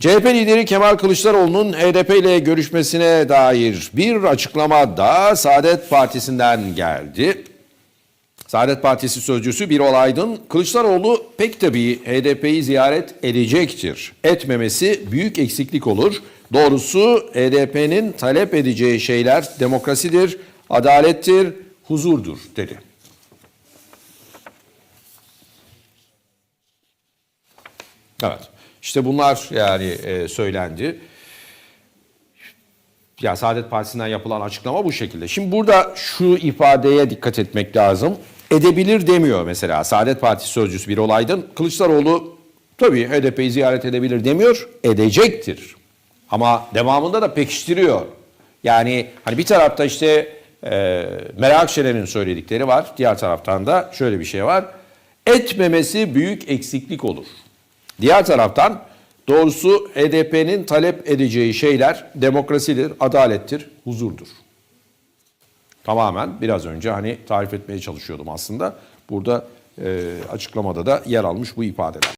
CHP lideri Kemal Kılıçdaroğlu'nun HDP ile görüşmesine dair bir açıklama da Saadet Partisi'nden geldi. Saadet Partisi sözcüsü Birol Aydın, Kılıçdaroğlu pek tabii HDP'yi ziyaret edecektir. Etmemesi büyük eksiklik olur. Doğrusu HDP'nin talep edeceği şeyler demokrasidir, adalettir, huzurdur dedi. Evet. İşte bunlar yani e, söylendi. Ya Saadet Partisi'nden yapılan açıklama bu şekilde. Şimdi burada şu ifadeye dikkat etmek lazım. Edebilir demiyor mesela Saadet Partisi sözcüsü bir olaydın. Kılıçdaroğlu tabii HDP'yi ziyaret edebilir demiyor, edecektir. Ama devamında da pekiştiriyor. Yani hani bir tarafta işte e, Meral Akşener'in söyledikleri var. Diğer taraftan da şöyle bir şey var. Etmemesi büyük eksiklik olur. Diğer taraftan doğrusu HDP'nin talep edeceği şeyler demokrasidir, adalettir, huzurdur. Tamamen biraz önce hani tarif etmeye çalışıyordum aslında. Burada e, açıklamada da yer almış bu ifadeler.